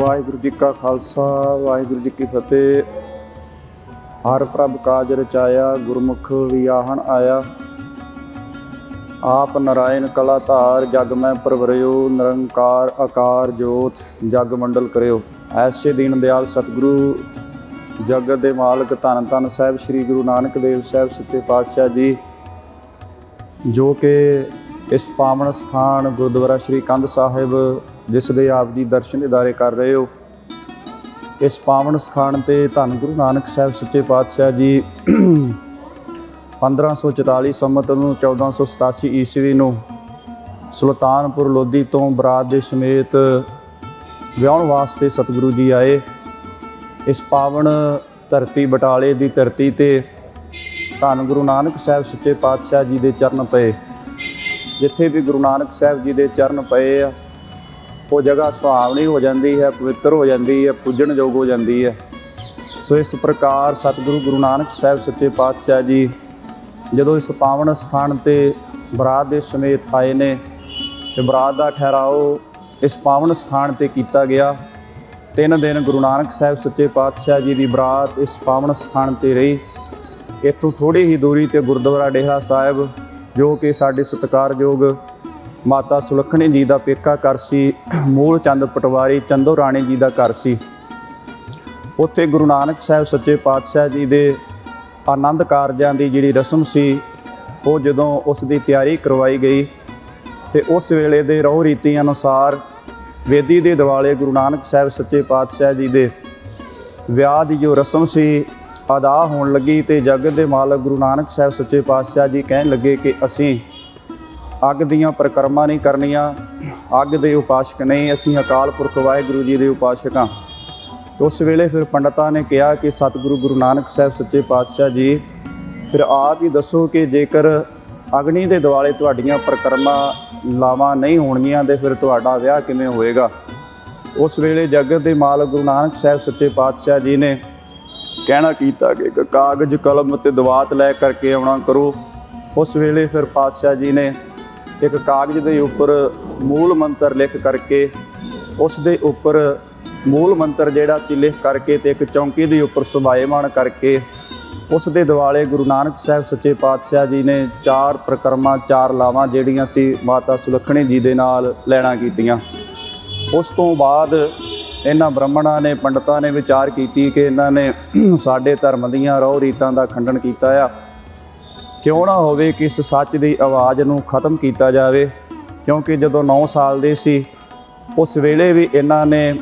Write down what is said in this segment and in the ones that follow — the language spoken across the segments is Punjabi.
ਵਾਹਿਗੁਰੂ ਜੀ ਕਾ ਖਾਲਸਾ, ਵਾਹਿਗੁਰੂ ਜੀ ਕੀ ਫਤਿਹ। ਹਰ ਪ੍ਰਭ ਕਾਜ ਰਚਾਇਆ, ਗੁਰਮੁਖ ਵਿਆਹਣ ਆਇਆ। ਆਪ ਨਰਾਇਣ ਕਲਾ ਧਾਰ ਜਗ ਮੈਂ ਪ੍ਰਵਰਿਓ, ਨਿਰੰਕਾਰ ਆਕਾਰ ਜੋਤ, ਜਗ ਮੰਡਲ ਕਰਿਓ। ਐਸੇ ਦੀਨ ਦਿਆਲ ਸਤਿਗੁਰੂ, ਜਗਤ ਦੇ ਮਾਲਕ ਧੰਨ ਧੰਨ ਸਾਹਿਬ, ਸ੍ਰੀ ਗੁਰੂ ਨਾਨਕ ਦੇਵ ਸਾਹਿਬ, ਸੱਚੇ ਪਾਤਸ਼ਾਹ ਜੀ, ਜੋ ਕਿ ਇਸ ਪਾਵਨ ਸਥਾਨ ਗੁਰਦੁਆਰਾ ਸ੍ਰੀ ਕੰਧ ਸਾਹਿਬ, ਜਿਸ ਦੇ ਆਪ ਜੀ ਦਰਸ਼ਨ ਦਿਦਾਰੇ ਕਰ ਰਹੇ ਹੋ। ਇਸ ਪਾਵਨ ਸਥਾਨ ਤੇ ਧੰਨ ਗੁਰੂ ਨਾਨਕ ਸਾਹਿਬ ਸੱਚੇ ਪਾਤਸ਼ਾਹ ਜੀ 1544 ਸੰਮਤ ਨੂੰ 1487 ਈਸਵੀ ਨੂੰ ਸੁਲਤਾਨਪੁਰ ਲੋਧੀ ਤੋਂ ਬਰਾਤ ਦੇ ਸਮੇਤ ਵਿਆਹਣ ਵਾਸਤੇ ਸਤਿਗੁਰੂ ਜੀ ਆਏ। ਇਸ ਪਾਵਨ ਧਰਤੀ ਬਟਾਲੇ ਦੀ ਧਰਤੀ ਤੇ ਧੰਨ ਗੁਰੂ ਨਾਨਕ ਸਾਹਿਬ ਸੱਚੇ ਪਾਤਸ਼ਾਹ ਜੀ ਦੇ ਚਰਨ ਪਏ। ਜਿੱਥੇ ਵੀ ਗੁਰੂ ਨਾਨਕ ਸਾਹਿਬ ਜੀ ਦੇ ਚਰਨ ਪਏ ਆ, ਉਹ ਜਗ੍ਹਾ ਸੁਹਾਵਣੀ ਹੋ ਜਾਂਦੀ ਹੈ, ਪਵਿੱਤਰ ਹੋ ਜਾਂਦੀ ਹੈ, ਪੂਜਣ ਯੋਗ ਹੋ ਜਾਂਦੀ ਹੈ। ਸੋ ਇਸ ਪ੍ਰਕਾਰ ਸਤਿਗੁਰੂ ਗੁਰੂ ਨਾਨਕ ਸਾਹਿਬ ਸੱਚੇ ਪਾਤਸ਼ਾਹ ਜੀ ਜਦੋਂ ਇਸ ਪਾਵਨ ਸਥਾਨ ਤੇ ਬਰਾਤ ਦੇ ਸਮੇਤ ਆਏ ਨੇ ਤੇ ਬਰਾਤ ਦਾ ਠਹਿਰਾਓ ਇਸ ਪਾਵਨ ਸਥਾਨ ਤੇ ਕੀਤਾ ਗਿਆ, ਤਿੰਨ ਦਿਨ ਗੁਰੂ ਨਾਨਕ ਸਾਹਿਬ ਸੱਚੇ ਪਾਤਸ਼ਾਹ ਜੀ ਦੀ ਬਰਾਤ ਇਸ ਪਾਵਨ ਸਥਾਨ ਤੇ ਰਹੀ। ਇੱਥੋਂ ਥੋੜੀ ਹੀ ਦੂਰੀ ਤੇ ਗੁਰਦੁਆਰਾ ਡੇਰਾ ਸਾਹਿਬ ਜੋ ਕਿ ਸਾਡੇ ਸਤਿਕਾਰਯੋਗ ਮਾਤਾ ਸੁਲੱਖਣੀ ਜੀ ਦਾ ਪੇਕਾ ਘਰ ਸੀ, ਮੂਲ ਚੰਦ ਪਟਵਾਰੀ ਚੰਦੋ ਰਾਣੀ ਜੀ ਦਾ ਘਰ ਸੀ। ਉੱਥੇ ਗੁਰੂ ਨਾਨਕ ਸਾਹਿਬ ਸੱਚੇ ਪਾਤਸ਼ਾਹ ਜੀ ਦੇ ਆਨੰਦ ਕਾਰਜਾਂ ਦੀ ਜਿਹੜੀ ਰਸਮ ਸੀ, ਉਹ ਜਦੋਂ ਉਸ ਦੀ ਤਿਆਰੀ ਕਰਵਾਈ ਗਈ ਤੇ ਉਸ ਵੇਲੇ ਦੇ ਰਹੁ ਰੀਤੀ ਅਨੁਸਾਰ ਵੇਦੀ ਦੇ ਦਿਵਾਲੇ ਗੁਰੂ ਨਾਨਕ ਸਾਹਿਬ ਸੱਚੇ ਪਾਤਸ਼ਾਹ ਜੀ ਦੇ ਵਿਆਹ ਦੀ ਜੋ ਰਸਮ ਸੀ ਅਦਾ ਹੋਣ ਲੱਗੀ ਤੇ ਜਗਤ ਦੇ ਮਾਲਕ ਗੁਰੂ ਨਾਨਕ ਸਾਹਿਬ ਸੱਚੇ ਪਾਤਸ਼ਾਹ ਜੀ ਕਹਿਣ ਲੱਗੇ ਕਿ ਅਸੀਂ ਅੱਗ ਦੀਆਂ ਪ੍ਰਕਰਮਾਂ ਨਹੀਂ ਕਰਨੀਆਂ, ਅੱਗ ਦੇ ਉਪਾਸ਼ਕ ਨਹੀਂ, ਅਸੀਂ ਅਕਾਲ ਪੁਰਖ ਵਾਹਿਗੁਰੂ ਜੀ ਦੇ ਉਪਾਸ਼ਕ ਹਾਂ। ਉਸ ਵੇਲੇ ਫਿਰ ਪੰਡਤਾਂ ਨੇ ਕਿਹਾ ਕਿ ਸਤਿਗੁਰੂ ਗੁਰੂ ਨਾਨਕ ਸਾਹਿਬ ਸੱਚੇ ਪਾਤਸ਼ਾਹ ਜੀ, ਫਿਰ ਆਪ ਹੀ ਦੱਸੋ ਕਿ ਜੇਕਰ ਅਗਨੀ ਦੇ ਦੁਆਲੇ ਤੁਹਾਡੀਆਂ ਪ੍ਰਕਰਮਾਂ ਲਾਵਾਂ ਨਹੀਂ ਹੋਣਗੀਆਂ, ਤੇ ਫਿਰ ਤੁਹਾਡਾ ਵਿਆਹ ਕਿਵੇਂ ਹੋਏਗਾ? ਉਸ ਵੇਲੇ ਜਗਤ ਦੇ ਮਾਲਕ ਗੁਰੂ ਨਾਨਕ ਸਾਹਿਬ ਸੱਚੇ ਪਾਤਸ਼ਾਹ ਜੀ ਨੇ ਕਹਿਣਾ ਕੀਤਾ ਕਿ ਇੱਕ ਕਾਗਜ਼, ਕਲਮ ਤੇ ਦਵਾਤ ਲੈ ਕਰਕੇ ਆਉਣਾ ਕਰੋ। ਉਸ ਵੇਲੇ ਫਿਰ ਪਾਤਸ਼ਾਹ ਜੀ ਨੇ ਇੱਕ ਕਾਗਜ਼ ਦੇ ਉੱਪਰ ਮੂਲ ਮੰਤਰ ਲਿਖ ਕਰਕੇ, ਉਸ ਦੇ ਉੱਪਰ ਮੂਲ ਮੰਤਰ ਜਿਹੜਾ ਸੀ ਲਿਖ ਕਰਕੇ ਤੇ ਇੱਕ ਚੌਂਕੀ ਦੇ ਉੱਪਰ ਸੁਭਾਏਮਾਨ ਕਰਕੇ, ਉਸ ਦੇ ਦਿਵਾਲੇ ਗੁਰੂ ਨਾਨਕ ਸਾਹਿਬ ਸੱਚੇ ਪਾਤਸ਼ਾਹ ਜੀ ਨੇ ਚਾਰ ਪ੍ਰਕਰਮਾਂ, ਚਾਰ ਲਾਵਾਂ ਜਿਹੜੀਆਂ ਸੀ ਮਾਤਾ ਸੁਲੱਖਣੀ ਜੀ ਦੇ ਨਾਲ ਲੈਣਾ ਕੀਤੀਆਂ। ਉਸ ਤੋਂ ਬਾਅਦ ਇਹਨਾਂ ਬ੍ਰਾਹਮਣਾਂ ਨੇ, ਪੰਡਤਾਂ ਨੇ ਵਿਚਾਰ ਕੀਤੀ ਕਿ ਇਹਨਾਂ ਨੇ ਸਾਡੇ ਧਰਮ ਦੀਆਂ ਰੋਹ ਰੀਤਾਂ ਦਾ ਖੰਡਨ ਕੀਤਾ ਆ। ਕਿਉਂ ਨਾ ਹੋਵੇ ਕਿ ਇਸ ਸੱਚ ਦੀ ਆਵਾਜ਼ ਨੂੰ ਖਤਮ ਕੀਤਾ ਜਾਵੇ, ਕਿਉਂਕਿ ਜਦੋਂ 9 ਸਾਲ ਦੇ ਸੀ, ਉਸ ਵੇਲੇ ਵੀ ਇਹਨਾਂ ਨੇ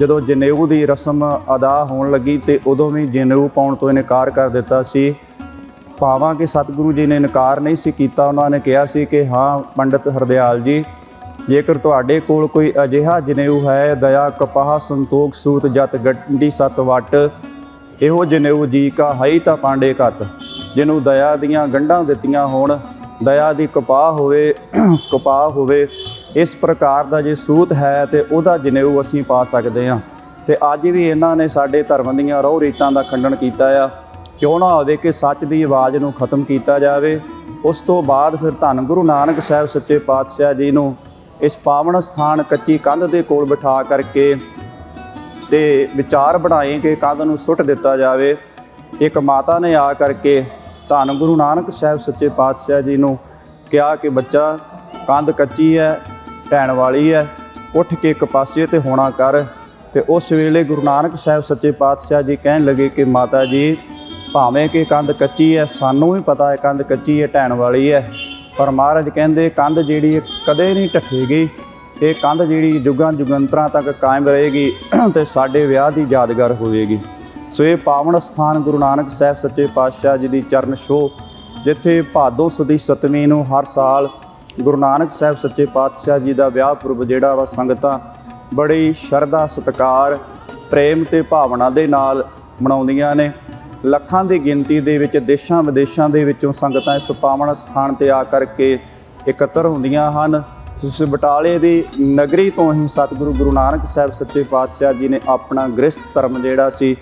ਜਦੋਂ ਜਨੇਊ ਦੀ ਰਸਮ ਅਦਾ ਹੋਣ ਲੱਗੀ ਤੇ ਉਦੋਂ ਵੀ ਜਨੇਊ ਪਾਉਣ ਤੋਂ ਇਨਕਾਰ ਕਰ ਦਿੱਤਾ ਸੀ। ਭਾਵਾਂ ਕਿ ਸਤਿਗੁਰੂ ਜੀ ਨੇ ਇਨਕਾਰ ਨਹੀਂ ਸੀ ਕੀਤਾ, ਉਹਨਾਂ ਨੇ ਕਿਹਾ ਸੀ ਕਿ ਹਾਂ ਪੰਡਿਤ ਹਰਦਿਆਲ ਜੀ ਜੇਕਰ ਤੁਹਾਡੇ ਕੋਲ ਕੋਈ ਅਜਿਹਾ ਜਨੇਊ ਹੈ, ਦਇਆ, ਕਪਾਹ, ਸੰਤੋਖ, ਸੂਤ, ਜਤ, ਗੰਡੀ, ਸਤ, ਵਟ, ਇਹੋ ਜਨੇਊ ਜੀ ਕਾ ਹਈ ਤਾਂ ਪਾਂਡੇ ਘਤ। ਜਿਹਨੂੰ ਦਇਆ ਦੀਆਂ ਗੰਢਾਂ ਦਿੱਤੀਆਂ ਹੋਣ, ਦਇਆ ਦੀ ਕਪਾਹ ਹੋਵੇ ਕਪਾਹ ਹੋਵੇ, ਇਸ ਪ੍ਰਕਾਰ ਦਾ ਜੇ ਸੂਤ ਹੈ ਤੇ ਉਹਦਾ ਜਨੇਊ ਅਸੀਂ ਪਾ ਸਕਦੇ ਹਾਂ। ਤੇ ਅੱਜ ਵੀ ਇਹਨਾਂ ਨੇ ਸਾਡੇ ਧਰਮ ਦੀਆਂ ਰੋਹ ਰੀਤਾਂ ਦਾ ਖੰਡਨ ਕੀਤਾ ਆ। ਕਿਉਂ ਨਾ ਹੋਵੇ ਕਿ ਸੱਚ ਦੀ ਆਵਾਜ਼ ਨੂੰ ਖਤਮ ਕੀਤਾ ਜਾਵੇ। ਉਸ ਤੋਂ ਬਾਅਦ ਫਿਰ ਧੰਨ ਗੁਰੂ ਨਾਨਕ ਸਾਹਿਬ ਸੱਚੇ ਪਾਤਸ਼ਾਹ ਜੀ ਨੂੰ ਇਸ ਪਾਵਨ ਸਥਾਨ ਕੱਚੀ ਕੰਧ ਦੇ ਕੋਲ ਬਿਠਾ ਕਰਕੇ ਤੇ ਵਿਚਾਰ ਬਣਾਏ ਕਿ ਕੰਧ ਨੂੰ ਸੁੱਟ ਦਿੱਤਾ ਜਾਵੇ। ਇੱਕ ਮਾਤਾ ਨੇ ਆ ਕਰਕੇ ਧੰਨ ਗੁਰੂ ਨਾਨਕ ਸਾਹਿਬ ਸੱਚੇ ਪਾਤਸ਼ਾਹ ਜੀ ਨੂੰ ਕਿਹਾ ਕਿ ਬੱਚਾ, ਕੰਧ ਕੱਚੀ ਹੈ ਢਹਿਣ ਵਾਲੀ ਹੈ, ਉੱਠ ਕੇ ਇੱਕ ਪਾਸੇ ਤੇ ਹੋਣਾ ਕਰ। ਤੇ ਉਸ ਵੇਲੇ ਗੁਰੂ ਨਾਨਕ ਸਾਹਿਬ ਸੱਚੇ ਪਾਤਸ਼ਾਹ ਜੀ ਕਹਿਣ ਲੱਗੇ ਕਿ ਮਾਤਾ ਜੀ, ਭਾਵੇਂ ਕਿ ਕੰਧ ਕੱਚੀ ਹੈ, ਸਾਨੂੰ ਵੀ ਪਤਾ ਹੈ ਕੰਧ ਕੱਚੀ ਹੈ ਢਹਿਣ ਵਾਲੀ ਹੈ। ਪਰ ਮਹਾਰਾਜ ਕਹਿੰਦੇ ਕੰਧ ਜਿਹੜੀ ਕਦੇ ਨਹੀਂ ਢੱਠੇਗੀ। ਇਹ ਕੰਧ ਜਿਹੜੀ ਜੁਗਾਂ ਜੁਗੰਤਰਾਂ ਤੱਕ ਕਾਇਮ ਰਹੇਗੀ ਤੇ ਸਾਡੇ ਵਿਆਹ ਦੀ ਯਾਦਗਾਰ ਹੋਵੇਗੀ। ਸੋ ਇਹ ਪਾਵਨ ਸਥਾਨ ਗੁਰੂ ਨਾਨਕ ਸਾਹਿਬ ਸੱਚੇ ਪਾਤਸ਼ਾਹ ਜੀ ਦੀ ਚਰਨ ਛੋਹ, ਜਿੱਥੇ ਭਾਦੋ ਸਦੀ ਸਤਵੀਂ ਨੂੰ ਹਰ ਸਾਲ ਗੁਰੂ ਨਾਨਕ ਸਾਹਿਬ ਸੱਚੇ ਪਾਤਸ਼ਾਹ ਜੀ ਦਾ ਵਿਆਹ ਪੁਰਬ ਜਿਹੜਾ ਵਾ ਸੰਗਤਾਂ ਬੜੀ ਸ਼ਰਧਾ, ਸਤਿਕਾਰ, ਪ੍ਰੇਮ ਤੇ ਭਾਵਨਾ ਦੇ ਨਾਲ ਮਨਾਉਂਦੀਆਂ ਨੇ। ਲੱਖਾਂ ਦੀ ਗਿਣਤੀ ਦੇ ਵਿੱਚ ਦੇਸ਼ਾਂ ਵਿਦੇਸ਼ਾਂ ਦੇ ਵਿੱਚੋਂ ਸੰਗਤਾਂ ਇਸ ਪਾਵਨ ਸਥਾਨ ਤੇ ਆ ਕਰਕੇ ਇਕੱਤਰ ਹੁੰਦੀਆਂ ਹਨ। ਉਸ ਬਟਾਲੇ ਦੀ ਨਗਰੀ ਤੋਂ ਹੀ ਸਤਿਗੁਰੂ ਗੁਰੂ ਨਾਨਕ ਸਾਹਿਬ ਸੱਚੇ ਪਾਤਸ਼ਾਹ ਜੀ ਨੇ ਆਪਣਾ ਗ੍ਰਸਥ ਧਰਮ ਜਿਹੜਾ ਸੀ,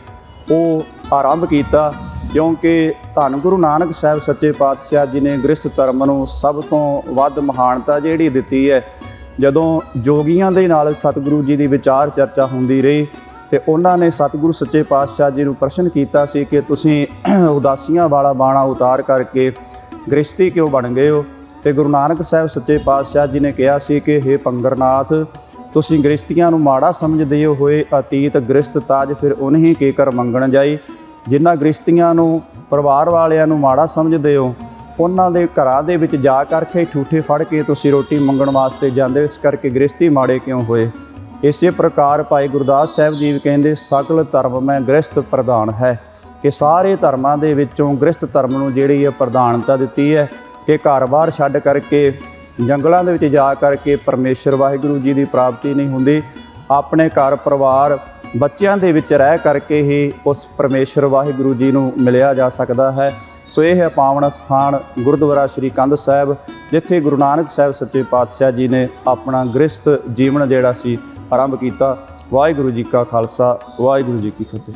ਉਹ ਆਰੰਭ ਕੀਤਾ। ਕਿਉਂਕਿ ਧੰਨ ਗੁਰੂ ਨਾਨਕ ਸਾਹਿਬ ਸੱਚੇ ਪਾਤਸ਼ਾਹ ਜੀ ਨੇ ਗ੍ਰਸਥ ਧਰਮ ਨੂੰ ਸਭ ਤੋਂ ਵੱਧ ਮਹਾਨਤਾ ਜਿਹੜੀ ਦਿੱਤੀ ਹੈ। ਜਦੋਂ ਜੋਗੀਆਂ ਦੇ ਨਾਲ ਸਤਿਗੁਰੂ ਜੀ ਦੀ ਵਿਚਾਰ ਚਰਚਾ ਹੁੰਦੀ ਰਹੀ ਤੇ ਉਹਨਾਂ ਨੇ ਸਤਿਗੁਰੂ ਸੱਚੇ ਪਾਤਸ਼ਾਹ ਜੀ ਨੂੰ ਪ੍ਰਸ਼ਨ ਕੀਤਾ ਸੀ ਕਿ ਤੁਸੀਂ ਉਦਾਸੀਆਂ ਵਾਲਾ ਬਾਣਾ ਉਤਾਰ ਕਰਕੇ ਗ੍ਰਸਤੀ ਕਿਉਂ ਬਣ ਗਏ ਹੋ? ਤੇ ਗੁਰੂ ਨਾਨਕ ਸਾਹਿਬ ਸੱਚੇ ਪਾਤਸ਼ਾਹ ਜੀ ਨੇ ਕਿਹਾ ਸੀ ਕਿ हे ਪੰਗਰਨਾਥ, ਤੁਸੀਂ ਗ੍ਰਸਤੀਆਂ ਨੂੰ ਮਾੜਾ ਸਮਝਦੇ ਹੋਏ ਅਤੀਤ ਗ੍ਰਸਤ ਤਾਜ ਫਿਰ ਉਹਨੇ ਕੇ ਕਰ ਮੰਗਣ ਜਾਈ? ਜਿਨ੍ਹਾਂ ਗ੍ਰਸਤੀਆਂ ਨੂੰ, ਪਰਿਵਾਰ ਵਾਲਿਆਂ ਨੂੰ ਮਾੜਾ ਸਮਝਦੇ ਹੋ, ਉਹਨਾਂ ਦੇ ਘਰਾਂ ਦੇ ਵਿੱਚ ਜਾ ਕਰਕੇ ਠੂਠੇ ਫੜ ਕੇ ਤੁਸੀਂ ਰੋਟੀ ਮੰਗਣ ਵਾਸਤੇ ਜਾਂਦੇ ਇਸ ਕਰਕੇ ਗ੍ਰਸਤੀ ਮਾੜੇ ਕਿਉਂ ਹੋਏ? ਇਸੇ ਪ੍ਰਕਾਰ ਭਾਈ ਗੁਰਦਾਸ ਸਾਹਿਬ ਜੀ ਵੀ ਕਹਿੰਦੇ, ਸਕਲ ਧਰਮ ਮੈਂ ਗ੍ਰਸਤ ਪ੍ਰਧਾਨ ਹੈ ਕਿ ਸਾਰੇ ਧਰਮਾਂ ਦੇ ਵਿੱਚੋਂ ਗ੍ਰਸਤ ਧਰਮ ਨੂੰ ਜਿਹੜੀ ਹੈ ਪ੍ਰਧਾਨਤਾ ਦਿੱਤੀ ਹੈ ਕਿ ਘਰ-ਬਾਰ ਛੱਡ ਕਰਕੇ, ਜੰਗਲਾਂ ਦੇ ਵਿੱਚ ਜਾ ਕਰਕੇ ਪਰਮੇਸ਼ਰ ਵਾਹਿਗੁਰੂ ਜੀ ਦੀ ਪ੍ਰਾਪਤੀ ਨਹੀਂ ਹੁੰਦੀ। ਆਪਣੇ ਘਰ ਪਰਿਵਾਰ ਬੱਚਿਆਂ ਦੇ ਵਿੱਚ ਰਹਿ ਕਰਕੇ ਹੀ ਉਸ ਪਰਮੇਸ਼ਰ ਵਾਹਿਗੁਰੂ ਜੀ ਨੂੰ ਮਿਲਿਆ ਜਾ ਸਕਦਾ ਹੈ। ਸੋ ਇਹ ਹੈ ਪਾਵਨ ਸਥਾਨ ਗੁਰਦੁਆਰਾ ਸ੍ਰੀ ਕੰਧ ਸਾਹਿਬ, ਜਿੱਥੇ ਗੁਰੂ ਨਾਨਕ ਸਾਹਿਬ ਸੱਚੇ ਪਾਤਸ਼ਾਹ ਜੀ ਨੇ ਆਪਣਾ ਗ੍ਰਸਤ ਜੀਵਨ ਜਿਹੜਾ ਸੀ ਆਰੰਭ ਕੀਤਾ। ਵਾਹਿਗੁਰੂ ਜੀ ਕਾ ਖਾਲਸਾ, ਵਾਹਿਗੁਰੂ ਜੀ ਕੀ ਫਤਿਹ।